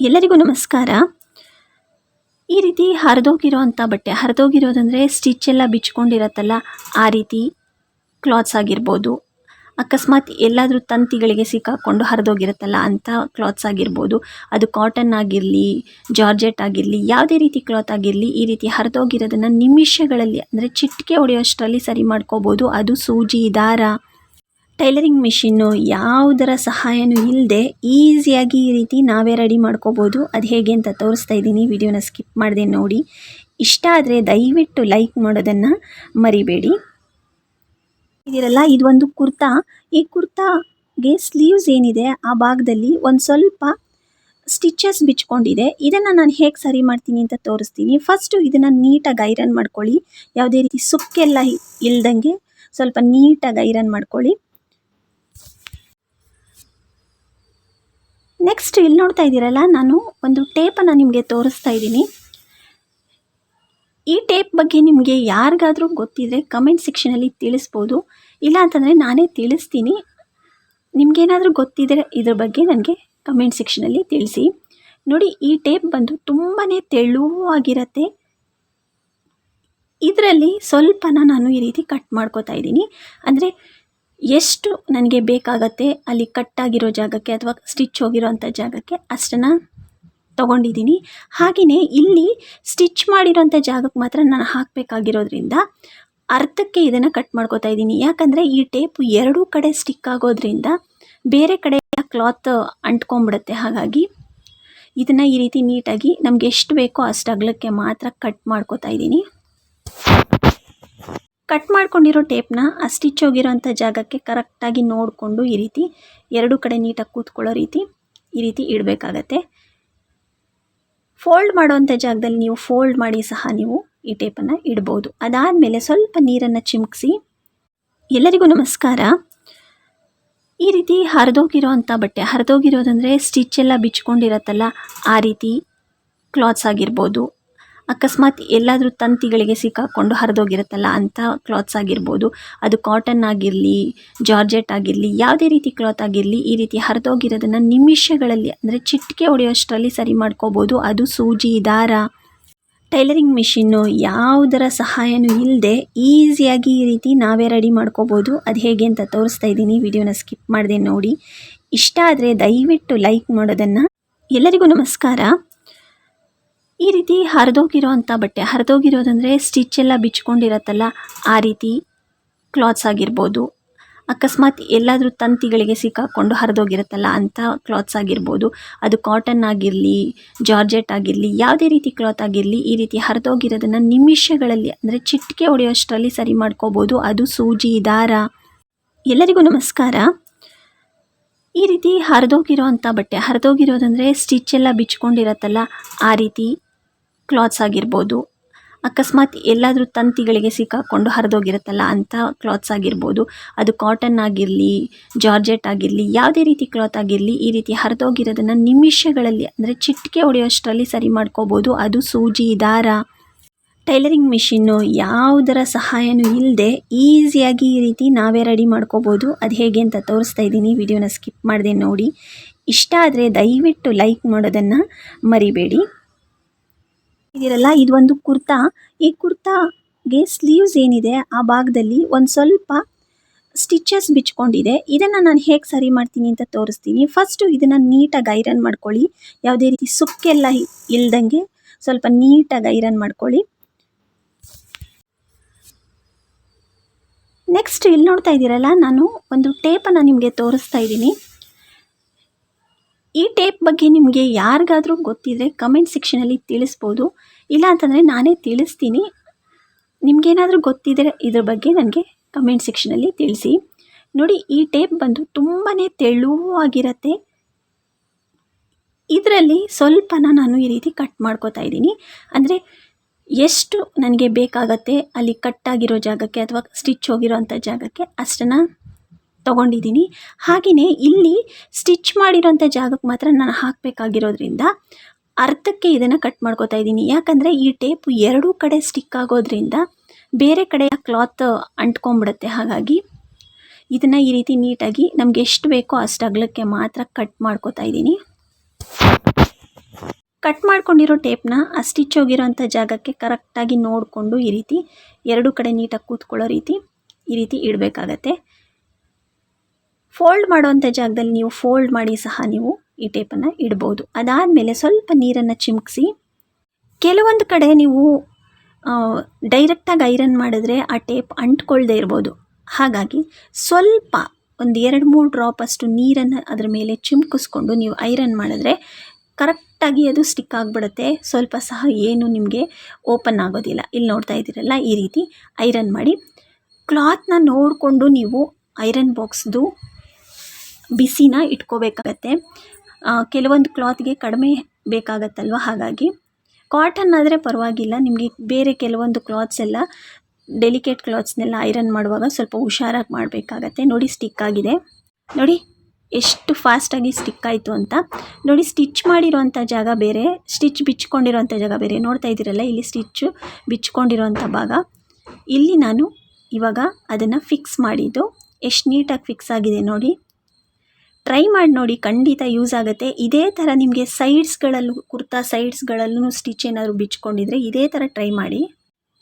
ಎಲ್ಲರಿಗೂ ನಮಸ್ಕಾರ. ಈ ರೀತಿ ಹರಿದೋಗಿರೋ ಅಂಥ ಬಟ್ಟೆ ಹರಿದೋಗಿರೋದಂದರೆ ಸ್ಟಿಚ್ ಎಲ್ಲ ಬಿಚ್ಕೊಂಡಿರತ್ತಲ್ಲ, ಆ ರೀತಿ ಕ್ಲಾತ್ಸ್ ಆಗಿರ್ಬೋದು. ಅಕಸ್ಮಾತ್ ಎಲ್ಲಾದರೂ ತಂತಿಗಳಿಗೆ ಸಿಕ್ಕಾಕೊಂಡು ಹರಿದೋಗಿರುತ್ತಲ್ಲ ಅಂಥ ಕ್ಲಾತ್ಸ್ ಆಗಿರ್ಬೋದು. ಅದು ಕಾಟನ್ ಆಗಿರಲಿ, ಜಾರ್ಜೆಟ್ ಆಗಿರಲಿ, ಯಾವುದೇ ರೀತಿ ಕ್ಲಾತ್ ಆಗಿರಲಿ, ಈ ರೀತಿ ಹರಿದೋಗಿರೋದನ್ನು ನಿಮಿಷಗಳಲ್ಲಿ ಅಂದರೆ ಚಿಟಿಕೆ ಹೊಡೆಯೋಷ್ಟರಲ್ಲಿ ಸರಿ ಮಾಡ್ಕೋಬೋದು. ಅದು ಸೂಜಿ, ದಾರ ಟೈಲರಿಂಗ್ ಮಿಷಿನ್ನು ಯಾವುದರ ಸಹಾಯನೂ ಇಲ್ಲದೆ ಈಸಿಯಾಗಿ ಈ ರೀತಿ ನಾವೇ ರೆಡಿ ಮಾಡ್ಕೋಬೋದು. ಅದು ಹೇಗೆ ಅಂತ ತೋರಿಸ್ತಾ ಇದ್ದೀನಿ. ವಿಡಿಯೋನ ಸ್ಕಿಪ್ ಮಾಡಿದೆ ನೋಡಿ. ಇಷ್ಟ ಆದರೆ ದಯವಿಟ್ಟು ಲೈಕ್ ಮಾಡೋದನ್ನು ಮರಿಬೇಡಿ. ಇದಿರಲ್ಲ ಇದು ಒಂದು ಕುರ್ತಾ. ಈ ಕುರ್ತಾಗೆ ಸ್ಲೀವ್ಸ್ ಏನಿದೆ, ಆ ಭಾಗದಲ್ಲಿ ಒಂದು ಸ್ವಲ್ಪ ಸ್ಟಿಚಸ್ ಬಿಚ್ಕೊಂಡಿದೆ. ಇದನ್ನು ನಾನು ಹೇಗೆ ಸರಿ ಮಾಡ್ತೀನಿ ಅಂತ ತೋರಿಸ್ತೀನಿ. ಫಸ್ಟು ಇದನ್ನು ನೀಟಾಗಿ ಐರನ್ ಮಾಡ್ಕೊಳ್ಳಿ. ಯಾವುದೇ ರೀತಿ ಸುಕ್ಕೆಲ್ಲ ಇಲ್ದಂಗೆ ಸ್ವಲ್ಪ ನೀಟಾಗಿ ಐರನ್ ಮಾಡ್ಕೊಳ್ಳಿ. ನೆಕ್ಸ್ಟ್ ಇಲ್ಲಿ ನೋಡ್ತಾ ಇದ್ದೀರಲ್ಲ, ನಾನು ಒಂದು ಟೇಪನ್ನು ನಿಮಗೆ ತೋರಿಸ್ತಾ ಇದ್ದೀನಿ. ಈ ಟೇಪ್ ಬಗ್ಗೆ ನಿಮಗೆ ಯಾರಿಗಾದರೂ ಗೊತ್ತಿದ್ರೆ ಕಮೆಂಟ್ ಸೆಕ್ಷನಲ್ಲಿ ತಿಳಿಸ್ಬೋದು. ಇಲ್ಲ ಅಂತಂದರೆ ನಾನೇ ತಿಳಿಸ್ತೀನಿ. ನಿಮಗೇನಾದರೂ ಗೊತ್ತಿದ್ರೆ ಇದ್ರ ಬಗ್ಗೆ ನನಗೆ ಕಮೆಂಟ್ ಸೆಕ್ಷನಲ್ಲಿ ತಿಳಿಸಿ. ನೋಡಿ, ಈ ಟೇಪ್ ಬಂದು ತುಂಬಾ ತೆಳುವಾಗಿರತ್ತೆ. ಇದರಲ್ಲಿ ಸ್ವಲ್ಪನ ನಾನು ಈ ರೀತಿ ಕಟ್ ಮಾಡ್ಕೋತಾ ಇದ್ದೀನಿ. ಅಂದರೆ ಎಷ್ಟು ನನಗೆ ಬೇಕಾಗತ್ತೆ ಅಲ್ಲಿ ಕಟ್ಟಾಗಿರೋ ಜಾಗಕ್ಕೆ ಅಥವಾ ಸ್ಟಿಚ್ ಹೋಗಿರೋಂಥ ಜಾಗಕ್ಕೆ ಅಷ್ಟನ್ನು ತೊಗೊಂಡಿದ್ದೀನಿ. ಹಾಗೆಯೇ ಇಲ್ಲಿ ಸ್ಟಿಚ್ ಮಾಡಿರೋಂಥ ಜಾಗಕ್ಕೆ ಮಾತ್ರ ನಾನು ಹಾಕಬೇಕಾಗಿರೋದ್ರಿಂದ ಅರ್ಧಕ್ಕೆ ಇದನ್ನು ಕಟ್ ಮಾಡ್ಕೋತಾ ಇದ್ದೀನಿ. ಯಾಕಂದರೆ ಈ ಟೇಪು ಎರಡೂ ಕಡೆ ಸ್ಟಿಕ್ ಆಗೋದ್ರಿಂದ ಬೇರೆ ಕಡೆ ಕ್ಲಾತ್ ಅಂಟ್ಕೊಂಬಿಡುತ್ತೆ ಹಾಗಾಗಿ ಇದನ್ನು ಈ ರೀತಿ ನೀಟಾಗಿ ನಮಗೆ ಎಷ್ಟು ಬೇಕೋ ಅಷ್ಟು ಅಗಲಕ್ಕೆ ಮಾತ್ರ ಕಟ್ ಮಾಡ್ಕೋತಾ ಇದ್ದೀನಿ. ಕಟ್ ಮಾಡ್ಕೊಂಡಿರೋ ಟೇಪ್ನ ಆ ಸ್ಟಿಚ್ ಹೋಗಿರೋಂಥ ಜಾಗಕ್ಕೆ ಕರೆಕ್ಟಾಗಿ ನೋಡಿಕೊಂಡು ಈ ರೀತಿ ಎರಡು ಕಡೆ ನೀಟಾಗಿ ಕೂತ್ಕೊಳ್ಳೋ ರೀತಿ ಈ ರೀತಿ ಇಡಬೇಕಾಗತ್ತೆ. ಫೋಲ್ಡ್ ಮಾಡುವಂಥ ಜಾಗದಲ್ಲಿ ನೀವು ಫೋಲ್ಡ್ ಮಾಡಿ ಸಹ ನೀವು ಈ ಟೇಪನ್ನು ಇಡ್ಬೋದು. ಅದಾದಮೇಲೆ ಸ್ವಲ್ಪ ನೀರನ್ನು ಚಿಮುಕ್ಸಿ. ಎಲ್ಲರಿಗೂ ನಮಸ್ಕಾರ. ಈ ರೀತಿ ಹರಿದೋಗಿರೋ ಅಂಥ ಬಟ್ಟೆ, ಹರಿದೋಗಿರೋದಂದರೆ ಸ್ಟಿಚ್ ಎಲ್ಲ ಬಿಚ್ಕೊಂಡಿರತ್ತಲ್ಲ, ಆ ರೀತಿ ಕ್ಲಾತ್ಸ್ ಆಗಿರ್ಬೋದು. ಅಕಸ್ಮಾತ್ ಎಲ್ಲಾದರೂ ತಂತಿಗಳಿಗೆ ಸಿಕ್ಕಾಕೊಂಡು ಹರಿದೋಗಿರುತ್ತಲ್ಲ ಅಂಥ ಕ್ಲಾತ್ಸ್ ಆಗಿರ್ಬೋದು, ಅದು ಕಾಟನ್ ಆಗಿರಲಿ, ಜಾರ್ಜೆಟ್ ಆಗಿರಲಿ, ಯಾವುದೇ ರೀತಿ ಕ್ಲಾತ್ ಆಗಿರಲಿ, ಈ ರೀತಿ ಹರಿದೋಗಿರೋದನ್ನು ನಿಮಿಷಗಳಲ್ಲಿ, ಅಂದರೆ ಚಿಟಿಕೆ ಹೊಡೆಯೋಷ್ಟರಲ್ಲಿ ಸರಿ ಮಾಡ್ಕೋಬೋದು. ಅದು ಸೂಜಿ, ದಾರ, ಟೈಲರಿಂಗ್ ಮಿಷಿನ್ನು ಯಾವುದರ ಸಹಾಯನೂ ಇಲ್ಲದೆ ಈಸಿಯಾಗಿ ಈ ರೀತಿ ನಾವೇ ರೆಡಿ ಮಾಡ್ಕೋಬೋದು. ಅದು ಹೇಗೆ ಅಂತ ತೋರಿಸ್ತಾ ಇದ್ದೀನಿ, ವಿಡಿಯೋನ ಸ್ಕಿಪ್ ಮಾಡಿದೆ ನೋಡಿ. ಇಷ್ಟ ಆದರೆ ದಯವಿಟ್ಟು ಲೈಕ್ ಮಾಡೋದನ್ನು. ಎಲ್ಲರಿಗೂ ನಮಸ್ಕಾರ. ಈ ರೀತಿ ಹರಿದೋಗಿರೋ ಅಂಥ ಬಟ್ಟೆ ಹರಿದೋಗಿರೋದಂದರೆ ಸ್ಟಿಚ್ ಎಲ್ಲ ಬಿಚ್ಕೊಂಡಿರತ್ತಲ್ಲ, ಆ ರೀತಿ ಕ್ಲಾತ್ಸ್ ಆಗಿರ್ಬೋದು. ಅಕಸ್ಮಾತ್ ಎಲ್ಲಾದರೂ ತಂತಿಗಳಿಗೆ ಸಿಕ್ಕಾಕೊಂಡು ಹರಿದೋಗಿರುತ್ತಲ್ಲ ಅಂಥ ಕ್ಲಾತ್ಸ್ ಆಗಿರ್ಬೋದು. ಅದು ಕಾಟನ್ ಆಗಿರಲಿ, ಜಾರ್ಜೆಟ್ ಆಗಿರಲಿ, ಯಾವುದೇ ರೀತಿ ಕ್ಲಾತ್ ಆಗಿರಲಿ, ಈ ರೀತಿ ಹರಿದೋಗಿರೋದನ್ನು ನಿಮಿಷಗಳಲ್ಲಿ, ಅಂದರೆ ಚಿಟಿಕೆ ಹೊಡೆಯೋಷ್ಟರಲ್ಲಿ ಸರಿ ಮಾಡ್ಕೋಬೋದು. ಅದು ಸೂಜಿ, ದಾರ. ಎಲ್ಲರಿಗೂ ನಮಸ್ಕಾರ. ಈ ರೀತಿ ಹರಿದೋಗಿರೋ ಅಂಥ ಬಟ್ಟೆ, ಹರಿದೋಗಿರೋದಂದರೆ ಸ್ಟಿಚ್ ಎಲ್ಲ ಬಿಚ್ಕೊಂಡಿರತ್ತಲ್ಲ, ಆ ರೀತಿ ಕ್ಲಾತ್ಸ್ ಆಗಿರ್ಬೋದು. ಅಕಸ್ಮಾತ್ ಎಲ್ಲಾದರೂ ತಂತಿಗಳಿಗೆ ಸಿಕ್ಕಾಕೊಂಡು ಹರಿದೋಗಿರುತ್ತಲ್ಲ ಅಂಥ ಕ್ಲಾತ್ಸ್ ಆಗಿರ್ಬೋದು. ಅದು ಕಾಟನ್ ಆಗಿರಲಿ, ಜಾರ್ಜೆಟ್ ಆಗಿರಲಿ, ಯಾವುದೇ ರೀತಿ ಕ್ಲಾತ್ ಆಗಿರಲಿ, ಈ ರೀತಿ ಹರಿದೋಗಿರೋದನ್ನು ನಿಮಿಷಗಳಲ್ಲಿ, ಅಂದರೆ ಚಿಟಿಕೆ ಹೊಡೆಯೋಷ್ಟರಲ್ಲಿ ಸರಿ ಮಾಡ್ಕೋಬೋದು. ಅದು ಸೂಜಿ, ದಾರ. ಟೈಲರಿಂಗ್ ಮಿಷಿನ್ನು ಯಾವುದರ ಸಹಾಯನೂ ಇಲ್ಲದೆ ಈಸಿಯಾಗಿ ಈ ರೀತಿ ನಾವೇ ರೆಡಿ ಮಾಡ್ಕೋಬೋದು. ಅದು ಹೇಗೆ ಅಂತ ತೋರಿಸ್ತಾ ಇದ್ದೀನಿ. ವಿಡಿಯೋನ ಸ್ಕಿಪ್ ಮಾಡಿದೆ ನೋಡಿ. ಇಷ್ಟ ಆದರೆ ದಯವಿಟ್ಟು ಲೈಕ್ ಮಾಡೋದನ್ನು ಮರಿಬೇಡಿ. ಇದಿರಲ್ಲ ಇದು ಒಂದು ಕುರ್ತಾ. ಈ ಕುರ್ತಾಗೆ ಸ್ಲೀವ್ಸ್ ಏನಿದೆ, ಆ ಭಾಗದಲ್ಲಿ ಒಂದು ಸ್ವಲ್ಪ ಸ್ಟಿಚಸ್ ಬಿಚ್ಕೊಂಡಿದೆ. ಇದನ್ನು ನಾನು ಹೇಗೆ ಸರಿ ಮಾಡ್ತೀನಿ ಅಂತ ತೋರಿಸ್ತೀನಿ. ಫಸ್ಟು ಇದನ್ನು ನೀಟಾಗಿ ಐರನ್ ಮಾಡ್ಕೊಳ್ಳಿ. ಯಾವುದೇ ರೀತಿ ಸುಕ್ಕೆಲ್ಲ ಇಲ್ದಂಗೆ ಸ್ವಲ್ಪ ನೀಟಾಗಿ ಐರನ್ ಮಾಡ್ಕೊಳ್ಳಿ. ನೆಕ್ಸ್ಟ್ ಇಲ್ಲಿ ನೋಡ್ತಾ ಇದ್ದೀರಲ್ಲ, ನಾನು ಒಂದು ಟೇಪನ್ನು ನಿಮಗೆ ತೋರಿಸ್ತಾ ಇದ್ದೀನಿ. ಈ ಟೇಪ್ ಬಗ್ಗೆ ನಿಮಗೆ ಯಾರಿಗಾದರೂ ಗೊತ್ತಿದ್ರೆ ಕಮೆಂಟ್ ಸೆಕ್ಷನಲ್ಲಿ ತಿಳಿಸ್ಬೋದು. ಇಲ್ಲ ಅಂತಂದರೆ ನಾನೇ ತಿಳಿಸ್ತೀನಿ. ನಿಮಗೇನಾದರೂ ಗೊತ್ತಿದ್ರೆ ಇದ್ರ ಬಗ್ಗೆ ನನಗೆ ಕಮೆಂಟ್ ಸೆಕ್ಷನಲ್ಲಿ ತಿಳಿಸಿ. ನೋಡಿ, ಈ ಟೇಪ್ ಬಂದು ತುಂಬಾ ತೆಳುವಾಗಿರತ್ತೆ. ಇದರಲ್ಲಿ ಸ್ವಲ್ಪನ ನಾನು ಈ ರೀತಿ ಕಟ್ ಮಾಡ್ಕೋತಾ ಇದ್ದೀನಿ. ಅಂದರೆ ಎಷ್ಟು ನನಗೆ ಬೇಕಾಗತ್ತೆ ಅಲ್ಲಿ ಕಟ್ಟಾಗಿರೋ ಜಾಗಕ್ಕೆ ಅಥವಾ ಸ್ಟಿಚ್ ಹೋಗಿರೋ ಅಂಥ ಜಾಗಕ್ಕೆ ಅಷ್ಟನ್ನು ತೊಗೊಂಡಿದ್ದೀನಿ. ಹಾಗೆಯೇ ಇಲ್ಲಿ ಸ್ಟಿಚ್ ಮಾಡಿರೋಂಥ ಜಾಗಕ್ಕೆ ಮಾತ್ರ ನಾನು ಹಾಕಬೇಕಾಗಿರೋದ್ರಿಂದ ಅರ್ಧಕ್ಕೆ ಇದನ್ನು ಕಟ್ ಮಾಡ್ಕೋತಾ ಇದ್ದೀನಿ. ಯಾಕಂದರೆ ಈ ಟೇಪು ಎರಡೂ ಕಡೆ ಸ್ಟಿಕ್ ಆಗೋದ್ರಿಂದ ಬೇರೆ ಕಡೆ ಕ್ಲಾತ್ ಅಂಟ್ಕೊಂಬಿಡುತ್ತೆ ಹಾಗಾಗಿ ಇದನ್ನು ಈ ರೀತಿ ನೀಟಾಗಿ ನಮಗೆ ಎಷ್ಟು ಬೇಕೋ ಅಷ್ಟು ಅಗಲಕ್ಕೆ ಮಾತ್ರ ಕಟ್ ಮಾಡ್ಕೋತಾ ಇದ್ದೀನಿ. ಕಟ್ ಮಾಡ್ಕೊಂಡಿರೋ ಟೇಪ್ನ ಆ ಸ್ಟಿಚ್ ಹೋಗಿರೋಂಥ ಜಾಗಕ್ಕೆ ಕರೆಕ್ಟಾಗಿ ನೋಡಿಕೊಂಡು ಈ ರೀತಿ ಎರಡು ಕಡೆ ನೀಟಾಗಿ ಕೂತ್ಕೊಳ್ಳೋ ರೀತಿ ಈ ರೀತಿ ಇಡಬೇಕಾಗತ್ತೆ. ಫೋಲ್ಡ್ ಮಾಡುವಂಥ ಜಾಗದಲ್ಲಿ ನೀವು ಫೋಲ್ಡ್ ಮಾಡಿ ಸಹ ನೀವು ಈ ಟೇಪನ್ನು ಇಡ್ಬೋದು. ಅದಾದಮೇಲೆ ಸ್ವಲ್ಪ ನೀರನ್ನು ಚಿಮುಕ್ಸಿ, ಕೆಲವೊಂದು ಕಡೆ ನೀವು ಡೈರೆಕ್ಟಾಗಿ ಐರನ್ ಮಾಡಿದ್ರೆ ಆ ಟೇಪ್ ಅಂಟ್ಕೊಳ್ದೇ ಇರ್ಬೋದು. ಹಾಗಾಗಿ ಸ್ವಲ್ಪ ಒಂದು ಎರಡು ಮೂರು ಡ್ರಾಪ್ ಅಷ್ಟು ನೀರನ್ನು ಅದರ ಮೇಲೆ ಚಿಮ್ಕಿಸ್ಕೊಂಡು ನೀವು ಐರನ್ ಮಾಡಿದ್ರೆ ಕರೆಕ್ಟಾಗಿ ಅದು ಸ್ಟಿಕ್ ಆಗಿಬಿಡುತ್ತೆ. ಸ್ವಲ್ಪ ಸಹ ಏನು ನಿಮಗೆ ಓಪನ್ ಆಗೋದಿಲ್ಲ. ಇಲ್ಲಿ ನೋಡ್ತಾ ಇದ್ದೀರಲ್ಲ ಈ ರೀತಿ ಐರನ್ ಮಾಡಿ. ಕ್ಲಾತ್ನ ನೋಡಿಕೊಂಡು ನೀವು ಐರನ್ ಬಾಕ್ಸ್ದು ಬಿಸಿನ ಇಟ್ಕೋಬೇಕಾಗತ್ತೆ. ಕೆಲವೊಂದು ಕ್ಲಾತ್ಗೆ ಕಡಿಮೆ ಬೇಕಾಗತ್ತಲ್ವ? ಹಾಗಾಗಿ ಕಾಟನ್ ಆದರೆ ಪರವಾಗಿಲ್ಲ. ನಿಮಗೆ ಬೇರೆ ಕೆಲವೊಂದು ಕ್ಲಾತ್ಸ್ ಎಲ್ಲ ಡೆಲಿಕೇಟ್ ಕ್ಲಾತ್ಸ್ನೆಲ್ಲ ಐರನ್ ಮಾಡುವಾಗ ಸ್ವಲ್ಪ ಹುಷಾರಾಗಿ ಮಾಡಬೇಕಾಗತ್ತೆ. ನೋಡಿ, ಸ್ಟಿಕ್ ಆಗಿದೆ. ನೋಡಿ ಎಷ್ಟು ಫಾಸ್ಟಾಗಿ ಸ್ಟಿಕ್ ಆಯಿತು ಅಂತ. ನೋಡಿ, ಸ್ಟಿಚ್ ಮಾಡಿರೋಂಥ ಜಾಗ ಬೇರೆ, ಸ್ಟಿಚ್ ಬಿಚ್ಕೊಂಡಿರೋಂಥ ಜಾಗ ಬೇರೆ. ನೋಡ್ತಾ ಇದ್ದೀರಲ್ಲ, ಇಲ್ಲಿ ಸ್ಟಿಚ್ಚು ಬಿಚ್ಕೊಂಡಿರೋಂಥ ಭಾಗ. ಇಲ್ಲಿ ನಾನು ಇವಾಗ ಅದನ್ನು ಫಿಕ್ಸ್ ಮಾಡಿದ್ದು. ಎಷ್ಟು ನೀಟಾಗಿ ಫಿಕ್ಸ್ ಆಗಿದೆ ನೋಡಿ. ಟ್ರೈ ಮಾಡಿ ನೋಡಿ, ಖಂಡಿತ ಯೂಸ್ ಆಗುತ್ತೆ. ಇದೇ ಥರ ನಿಮಗೆ ಸೈಡ್ಸ್ಗಳಲ್ಲೂ ಕುರ್ತಾ ಸೈಡ್ಸ್ಗಳಲ್ಲೂ ಸ್ಟಿಚ್ ಏನಾದರೂ ಬಿಚ್ಕೊಂಡಿದ್ರೆ ಇದೇ ಥರ ಟ್ರೈ ಮಾಡಿ.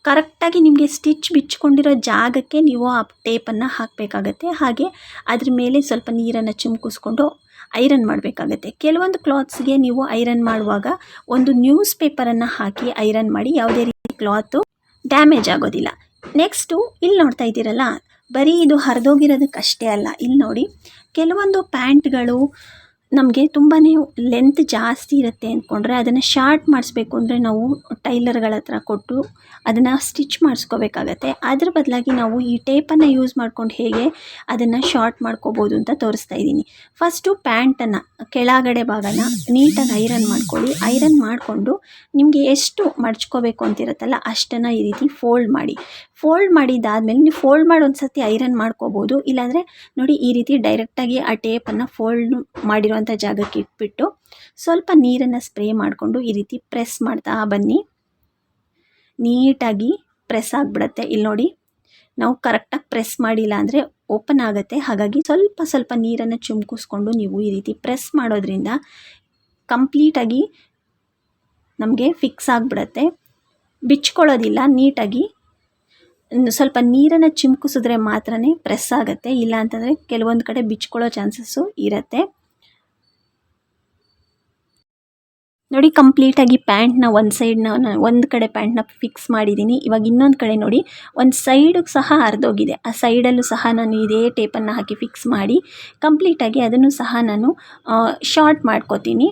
ಕರೆಕ್ಟಾಗಿ ನಿಮಗೆ ಸ್ಟಿಚ್ ಬಿಚ್ಕೊಂಡಿರೋ ಜಾಗಕ್ಕೆ ನೀವು ಆ ಟೇಪನ್ನು ಹಾಕಬೇಕಾಗತ್ತೆ. ಹಾಗೆ ಅದ್ರ ಮೇಲೆ ಸ್ವಲ್ಪ ನೀರನ್ನು ಚಿಮ್ಕಿಸ್ಕೊಂಡು ಐರನ್ ಮಾಡಬೇಕಾಗತ್ತೆ. ಕೆಲವೊಂದು ಕ್ಲಾತ್ಸ್ಗೆ ನೀವು ಐರನ್ ಮಾಡುವಾಗ ಒಂದು ನ್ಯೂಸ್ ಪೇಪರನ್ನು ಹಾಕಿ ಐರನ್ ಮಾಡಿ ಯಾವುದೇ ರೀತಿ ಕ್ಲಾತು ಡ್ಯಾಮೇಜ್ ಆಗೋದಿಲ್ಲ. ನೆಕ್ಸ್ಟು ಇಲ್ಲಿ ನೋಡ್ತಾ ಇದ್ದೀರಲ್ಲ, ಬರೀ ಇದು ಹರಿದೋಗಿರೋದಕ್ಕಷ್ಟೇ ಅಲ್ಲ. ಇಲ್ಲಿ ನೋಡಿ, ಕೆಲವೊಂದು ಪ್ಯಾಂಟ್ಗಳು ನಮಗೆ ತುಂಬಾ ಲೆಂತ್ ಜಾಸ್ತಿ ಇರುತ್ತೆ ಅಂದ್ಕೊಂಡ್ರೆ ಅದನ್ನು ಶಾರ್ಟ್ ಮಾಡಿಸ್ಬೇಕು ಅಂದರೆ ನಾವು ಟೈಲರ್ಗಳ ಹತ್ರ ಕೊಟ್ಟು ಅದನ್ನು ಸ್ಟಿಚ್ ಮಾಡಿಸ್ಕೋಬೇಕಾಗತ್ತೆ. ಅದ್ರ ಬದಲಾಗಿ ನಾವು ಈ ಟೇಪನ್ನು ಯೂಸ್ ಮಾಡ್ಕೊಂಡು ಹೇಗೆ ಅದನ್ನು ಶಾರ್ಟ್ ಮಾಡ್ಕೋಬೋದು ಅಂತ ತೋರಿಸ್ತಾ ಇದ್ದೀನಿ. ಫಸ್ಟು ಪ್ಯಾಂಟನ್ನು ಕೆಳಗಡೆ ಭಾಗನ ನೀಟಾಗಿ ಐರನ್ ಮಾಡ್ಕೊಳ್ಳಿ. ಐರನ್ ಮಾಡಿಕೊಂಡು ನಿಮಗೆ ಎಷ್ಟು ಮಡ್ಚ್ಕೋಬೇಕು ಅಂತಿರುತ್ತಲ್ಲ ಅಷ್ಟನ್ನು ಈ ರೀತಿ ಫೋಲ್ಡ್ ಮಾಡಿ. ಫೋಲ್ಡ್ ಮಾಡಿದ್ದಾದಮೇಲೆ ನೀವು ಫೋಲ್ಡ್ ಮಾಡಿ ಒಂದು ಸರ್ತಿ ಐರನ್ ಮಾಡ್ಕೋಬೋದು. ಇಲ್ಲಾಂದರೆ ನೋಡಿ ಈ ರೀತಿ ಡೈರೆಕ್ಟಾಗಿ ಆ ಟೇಪನ್ನು ಫೋಲ್ಡ್ ಮಾಡಿರುವಂಥ ಜಾಗಕ್ಕೆ ಇಟ್ಬಿಟ್ಟು ಸ್ವಲ್ಪ ನೀರನ್ನು ಸ್ಪ್ರೇ ಮಾಡಿಕೊಂಡು ಈ ರೀತಿ ಪ್ರೆಸ್ ಮಾಡ್ತಾ ಬನ್ನಿ. ನೀಟಾಗಿ ಪ್ರೆಸ್ ಆಗಿಬಿಡತ್ತೆ. ಇಲ್ಲಿ ನೋಡಿ, ನಾವು ಕರೆಕ್ಟಾಗಿ ಪ್ರೆಸ್ ಮಾಡಿಲ್ಲ ಅಂದರೆ ಓಪನ್ ಆಗುತ್ತೆ. ಹಾಗಾಗಿ ಸ್ವಲ್ಪ ಸ್ವಲ್ಪ ನೀರನ್ನು ಚುಮ್ಕಿಸ್ಕೊಂಡು ನೀವು ಈ ರೀತಿ ಪ್ರೆಸ್ ಮಾಡೋದ್ರಿಂದ ಕಂಪ್ಲೀಟಾಗಿ ನಮಗೆ ಫಿಕ್ಸ್ ಆಗಿಬಿಡತ್ತೆ. ಬಿಚ್ಕೊಳ್ಳೋದಿಲ್ಲ, ನೀಟಾಗಿ. ಸ್ವಲ್ಪ ನೀರನ್ನು ಚಿಮ್ಕಿಸಿದ್ರೆ ಮಾತ್ರ ಪ್ರೆಸ್ ಆಗುತ್ತೆ. ಇಲ್ಲ ಅಂತಂದರೆ ಕೆಲವೊಂದು ಕಡೆ ಬಿಚ್ಕೊಳ್ಳೋ ಚಾನ್ಸಸ್ಸು ಇರುತ್ತೆ. ನೋಡಿ ಕಂಪ್ಲೀಟಾಗಿ ಪ್ಯಾಂಟ್ನ ಒಂದು ಸೈಡ್ನ ಒಂದು ಕಡೆ ಪ್ಯಾಂಟ್ನ ಫಿಕ್ಸ್ ಮಾಡಿದ್ದೀನಿ ಇವಾಗ ಇನ್ನೊಂದು ಕಡೆ ನೋಡಿ, ಒಂದು ಸೈಡಿಗೆ ಸಹ ಹರಿದೋಗಿದೆ. ಆ ಸೈಡಲ್ಲೂ ಸಹ ನಾನು ಇದೇ ಟೇಪನ್ನು ಹಾಕಿ ಫಿಕ್ಸ್ ಮಾಡಿ ಕಂಪ್ಲೀಟಾಗಿ ಅದನ್ನು ಸಹ ನಾನು ಶಾರ್ಟ್ ಮಾಡ್ಕೋತೀನಿ.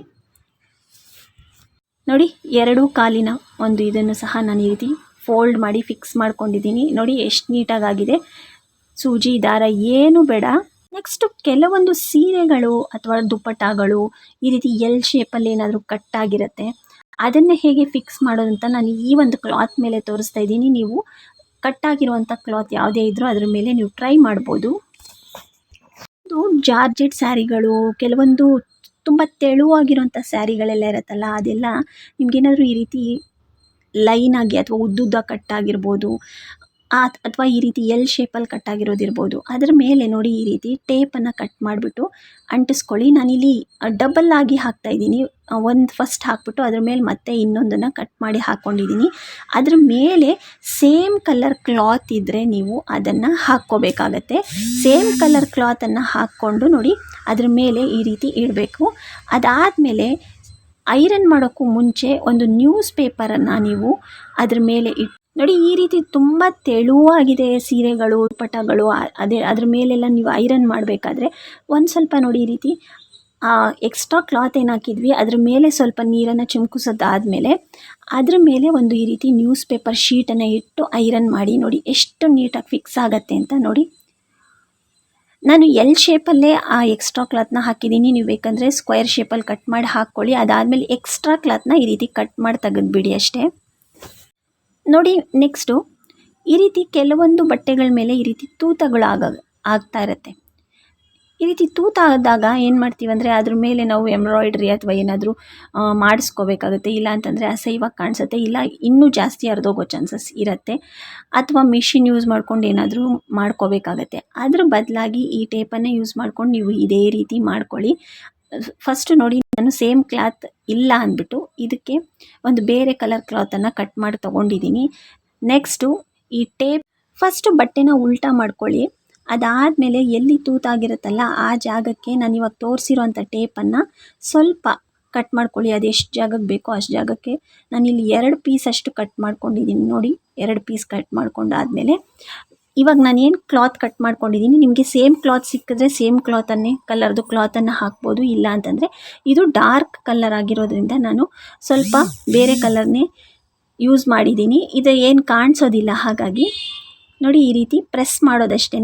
ನೋಡಿ, ಎರಡೂ ಕಾಲಿನ ಒಂದು ಇದನ್ನು ಸಹ ನಾನು ಈ ಫೋಲ್ಡ್ ಮಾಡಿ ಫಿಕ್ಸ್ ಮಾಡ್ಕೊಂಡಿದ್ದೀನಿ. ನೋಡಿ, ಎಷ್ಟು ನೀಟಾಗಾಗಿದೆ ಸೂಜಿ, ದಾರ, ಏನು ಬೇಡ. ನೆಕ್ಸ್ಟು ಕೆಲವೊಂದು ಸೀರೆಗಳು ಅಥವಾ ದುಪ್ಪಟ್ಟಾಗಳು ಈ ರೀತಿ ಎಲ್ ಶೇಪಲ್ಲಿ ಏನಾದರೂ ಕಟ್ಟಾಗಿರುತ್ತೆ ಅದನ್ನೇ ಹೇಗೆ ಫಿಕ್ಸ್ ಮಾಡೋದು ಅಂತ ನಾನು ಈ ಒಂದು ಕ್ಲಾತ್ ಮೇಲೆ ತೋರಿಸ್ತಾ ಇದ್ದೀನಿ. ನೀವು ಕಟ್ಟಾಗಿರುವಂಥ ಕ್ಲಾತ್ ಯಾವುದೇ ಇದ್ದರೂ ಅದ್ರ ಮೇಲೆ ನೀವು ಟ್ರೈ ಮಾಡ್ಬೋದು. ಇದು ಜಾರ್ಜೆಟ್ ಸ್ಯಾರಿಗಳು, ಕೆಲವೊಂದು ತುಂಬ ತೆಳುವಾಗಿರುವಂಥ ಸ್ಯಾರಿಗಳೆಲ್ಲ ಇರುತ್ತಲ್ಲ, ಅದೆಲ್ಲ ನಿಮಗೇನಾದರೂ ಈ ರೀತಿ ಲೈನಾಗಿ ಅಥವಾ ಉದ್ದುದ್ದ ಕಟ್ಟಾಗಿರ್ಬೋದು ಅಥವಾ ಈ ರೀತಿ ಎಲ್ ಶೇಪಲ್ಲಿ ಕಟ್ಟಾಗಿರೋದಿರ್ಬೋದು ಅದ್ರ ಮೇಲೆ ನೋಡಿ ಈ ರೀತಿ ಟೇಪನ್ನು ಕಟ್ ಮಾಡಿಬಿಟ್ಟು ಅಂಟಿಸ್ಕೊಳ್ಳಿ. ನಾನಿಲ್ಲಿ ಡಬಲ್ ಆಗಿ ಹಾಕ್ತಾಯಿದ್ದೀನಿ ಒಂದು ಫಸ್ಟ್ ಹಾಕ್ಬಿಟ್ಟು ಅದ್ರ ಮೇಲೆ ಮತ್ತೆ ಇನ್ನೊಂದನ್ನು ಕಟ್ ಮಾಡಿ ಹಾಕ್ಕೊಂಡಿದ್ದೀನಿ ಅದ್ರ ಮೇಲೆ ಸೇಮ್ ಕಲರ್ ಕ್ಲಾತ್ ಇದ್ದರೆ ನೀವು ಅದನ್ನು ಹಾಕ್ಕೋಬೇಕಾಗತ್ತೆ. ಸೇಮ್ ಕಲರ್ ಕ್ಲಾತನ್ನು ಹಾಕ್ಕೊಂಡು ನೋಡಿ ಅದ್ರ ಮೇಲೆ ಈ ರೀತಿ ಇಡಬೇಕು. ಅದಾದಮೇಲೆ ಐರನ್ ಮಾಡೋಕ್ಕೂ ಮುಂಚೆ ಒಂದು ನ್ಯೂಸ್ ಪೇಪರನ್ನು ನೀವು ಅದ್ರ ಮೇಲೆ ಇಟ್ಟು ನೋಡಿ, ಈ ರೀತಿ ತುಂಬ ತೆಳುವಾಗಿದೆ ಸೀರೆಗಳು ಪಟಗಳು ಅದೇ, ಅದ್ರ ಮೇಲೆಲ್ಲ ನೀವು ಐರನ್ ಮಾಡಬೇಕಾದ್ರೆ ಒಂದು ಸ್ವಲ್ಪ ನೋಡಿ ಈ ರೀತಿ ಎಕ್ಸ್ಟ್ರಾ ಕ್ಲಾತ್ ಏನು ಹಾಕಿದ್ವಿ, ಅದ್ರ ಮೇಲೆ ಸ್ವಲ್ಪ ನೀರನ್ನು ಚಿಮ್ಕಿಸೋದಾದಮೇಲೆ ಅದ್ರ ಮೇಲೆ ಒಂದು ಈ ರೀತಿ ನ್ಯೂಸ್ ಪೇಪರ್ ಶೀಟನ್ನು ಇಟ್ಟು ಐರನ್ ಮಾಡಿ ನೋಡಿ ಎಷ್ಟು ನೀಟಾಗಿ ಫಿಕ್ಸ್ ಆಗುತ್ತೆ ಅಂತ ನೋಡಿ. ನಾನು ಎಲ್ ಶೇಪಲ್ಲೇ ಆ ಎಕ್ಸ್ಟ್ರಾ ಕ್ಲಾತ್ನ ಹಾಕಿದ್ದೀನಿ, ನೀವು ಬೇಕಂದರೆ ಸ್ಕ್ವೇರ್ ಶೇಪಲ್ಲಿ ಕಟ್ ಮಾಡಿ ಹಾಕ್ಕೊಳ್ಳಿ, ಅದಾದಮೇಲೆ ಎಕ್ಸ್ಟ್ರಾ ಕ್ಲಾತ್ನ ಈ ರೀತಿ ಕಟ್ ಮಾಡಿ ತೆಗೆದುಬಿಡಿ ಅಷ್ಟೇ. ನೋಡಿ ನೆಕ್ಸ್ಟು ಈ ರೀತಿ ಕೆಲವೊಂದು ಬಟ್ಟೆಗಳ ಮೇಲೆ ಈ ರೀತಿ ತೂತಗಳು ಆಗ, ಆಗ್ತಾ ಇರುತ್ತೆ. ಈ ರೀತಿ ತೂತಾದಾಗ ಏನು ಮಾಡ್ತೀವಿ ಅಂದರೆ, ಅದ್ರ ಮೇಲೆ ನಾವು ಎಂಬ್ರಾಯ್ಡ್ರಿ ಅಥವಾ ಏನಾದರೂ ಮಾಡಿಸ್ಕೋಬೇಕಾಗುತ್ತೆ. ಇಲ್ಲ ಅಂತಂದರೆ ಅಸಹ್ಯವಾಗಿ ಕಾಣಿಸುತ್ತೆ. ಇಲ್ಲ, ಇನ್ನೂ ಜಾಸ್ತಿ ಹರಿದೋಗೋ ಚಾನ್ಸಸ್ ಇರುತ್ತೆ. ಅಥವಾ ಮಿಷಿನ್ ಯೂಸ್ ಮಾಡ್ಕೊಂಡು ಏನಾದರೂ ಮಾಡ್ಕೋಬೇಕಾಗತ್ತೆ. ಅದ್ರ ಬದಲಾಗಿ ಈ ಟೇಪನ್ನೇ ಯೂಸ್ ಮಾಡ್ಕೊಂಡು ನೀವು ಇದೇ ರೀತಿ ಮಾಡ್ಕೊಳ್ಳಿ. ಫಸ್ಟ್ ನೋಡಿ ನಾನು ಸೇಮ್ ಕ್ಲಾತ್ ಇಲ್ಲ ಅಂದ್ಬಿಟ್ಟು ಇದಕ್ಕೆ ಒಂದು ಬೇರೆ ಕಲರ್ ಕ್ಲಾತನ್ನು ಕಟ್ ಮಾಡಿ ತೊಗೊಂಡಿದ್ದೀನಿ. ನೆಕ್ಸ್ಟು ಈ ಟೇಪ್ ಫಸ್ಟು ಬಟ್ಟೆನ ಉಲ್ಟಾ ಮಾಡ್ಕೊಳ್ಳಿ. ಅದಾದಮೇಲೆ ಎಲ್ಲಿ ತೂತಾಗಿರುತ್ತಲ್ಲ ಆ ಜಾಗಕ್ಕೆ ನಾನು ಇವಾಗ ತೋರಿಸಿರೋಂಥ ಟೇಪನ್ನು ಸ್ವಲ್ಪ ಕಟ್ ಮಾಡ್ಕೊಳ್ಳಿ. ಅದು ಎಷ್ಟು ಜಾಗಕ್ಕೆ ಬೇಕೋ ಅಷ್ಟು ಜಾಗಕ್ಕೆ. ನಾನಿಲ್ಲಿ ಎರಡು ಪೀಸ್ ಅಷ್ಟು ಕಟ್ ಮಾಡ್ಕೊಂಡಿದ್ದೀನಿ ನೋಡಿ. ಎರಡು ಪೀಸ್ ಕಟ್ ಮಾಡ್ಕೊಂಡಾದಮೇಲೆ ಇವಾಗ ನಾನು ಏನು ಕ್ಲಾತ್ ಕಟ್ ಮಾಡ್ಕೊಂಡಿದ್ದೀನಿ ನಿಮಗೆ ಸೇಮ್ ಕ್ಲಾತ್ ಸಿಕ್ಕಿದ್ರೆ ಸೇಮ್ ಕ್ಲಾತನ್ನೇ ಕಲರ್ದು ಕ್ಲಾತನ್ನು ಹಾಕ್ಬೋದು, ಇಲ್ಲ ಅಂತಂದರೆ ಇದು ಡಾರ್ಕ್ ಕಲರ್ ಆಗಿರೋದ್ರಿಂದ ನಾನು ಸ್ವಲ್ಪ ಬೇರೆ ಕಲರ್ನೇ ಯೂಸ್ ಮಾಡಿದ್ದೀನಿ ಇದು ಏನು ಕಾಣಿಸೋದಿಲ್ಲ, ಹಾಗಾಗಿ ನೋಡಿ ಈ ರೀತಿ ಪ್ರೆಸ್ ಮಾಡೋದಷ್ಟೇ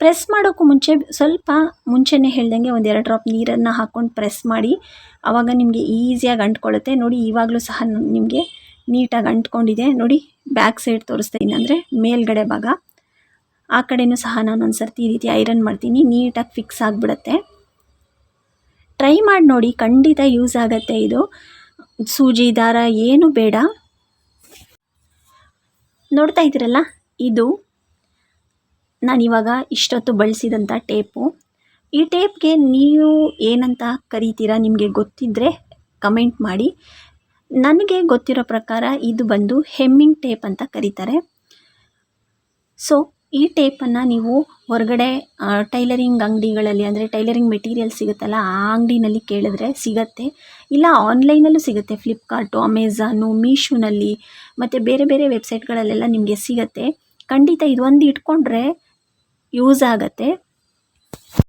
ಪ್ರೆಸ್ ಮಾಡೋಕ್ಕೂ ಮುಂಚೆ ಸ್ವಲ್ಪ ಮುಂಚೆನೇ ಹೇಳ್ದಂಗೆ ಒಂದೆರಡು ಡ್ರಾಪ್ ನೀರನ್ನು ಹಾಕ್ಕೊಂಡು ಪ್ರೆಸ್ ಮಾಡಿ. ಆವಾಗ ನಿಮಗೆ ಈಸಿಯಾಗಿ ಅಂಟ್ಕೊಳ್ಳುತ್ತೆ. ನೋಡಿ ಇವಾಗಲೂ ಸಹ ನಿಮಗೆ ನೀಟಾಗಿ ಅಂಟ್ಕೊಂಡಿದೆ. ನೋಡಿ ಬ್ಯಾಕ್ ಸೈಡ್ ತೋರಿಸ್ತೀನಿ ಅಂದರೆ ಮೇಲ್ಗಡೆ ಭಾಗ. ಆ ಕಡೆಯೂ ಸಹ ನಾನು ಒಂದು ಸರ್ತಿ ಈ ರೀತಿ ಐರನ್ ಮಾಡ್ತೀನಿ, ನೀಟಾಗಿ ಫಿಕ್ಸ್ ಆಗಿಬಿಡುತ್ತೆ. ಟ್ರೈ ಮಾಡಿ ನೋಡಿ, ಖಂಡಿತ ಯೂಸ್ ಆಗುತ್ತೆ ಇದು. ಸೂಜಿ, ದಾರ ಏನು ಬೇಡ. ನೋಡ್ತಾ ಇದ್ದೀರಲ್ಲ, ಇದು ನಾನಿವಾಗ ಇಷ್ಟೊತ್ತು ಬಳಸಿದಂಥ ಟೇಪು. ಈ ಟೇಪ್ಗೆ ನೀವು ಏನಂತ ಕರಿತೀರಾ ನಿಮಗೆ ಗೊತ್ತಿದ್ದರೆ ಕಮೆಂಟ್ ಮಾಡಿ. ನನಗೆ ಗೊತ್ತಿರೋ ಪ್ರಕಾರ ಇದು ಬಂದು ಹೆಮ್ಮಿಂಗ್ ಟೇಪ್ ಅಂತ ಕರೀತಾರೆ. ಸೊ ಈ ಟೇಪನ್ನು ನೀವು ಹೊರಗಡೆ ಟೈಲರಿಂಗ್ ಅಂಗಡಿಗಳಲ್ಲಿ ಅಂದರೆ ಟೈಲರಿಂಗ್ ಮೆಟೀರಿಯಲ್ ಸಿಗುತ್ತಲ್ಲ, ಆ ಅಂಗಡಿನಲ್ಲಿ ಕೇಳಿದ್ರೆ ಸಿಗತ್ತೆ. ಇಲ್ಲ, ಆನ್ಲೈನಲ್ಲೂ ಸಿಗುತ್ತೆ. ಫ್ಲಿಪ್ಕಾರ್ಟು ಅಮೆಝಾನು ಮೀಶೋನಲ್ಲಿ ಮತ್ತು ಬೇರೆ ಬೇರೆ ವೆಬ್ಸೈಟ್ಗಳಲ್ಲೆಲ್ಲ ನಿಮಗೆ ಸಿಗತ್ತೆ. ಖಂಡಿತ ಇದೊಂದು ಇಟ್ಕೊಂಡ್ರೆ ಯೂಸ್ ಆಗುತ್ತೆ.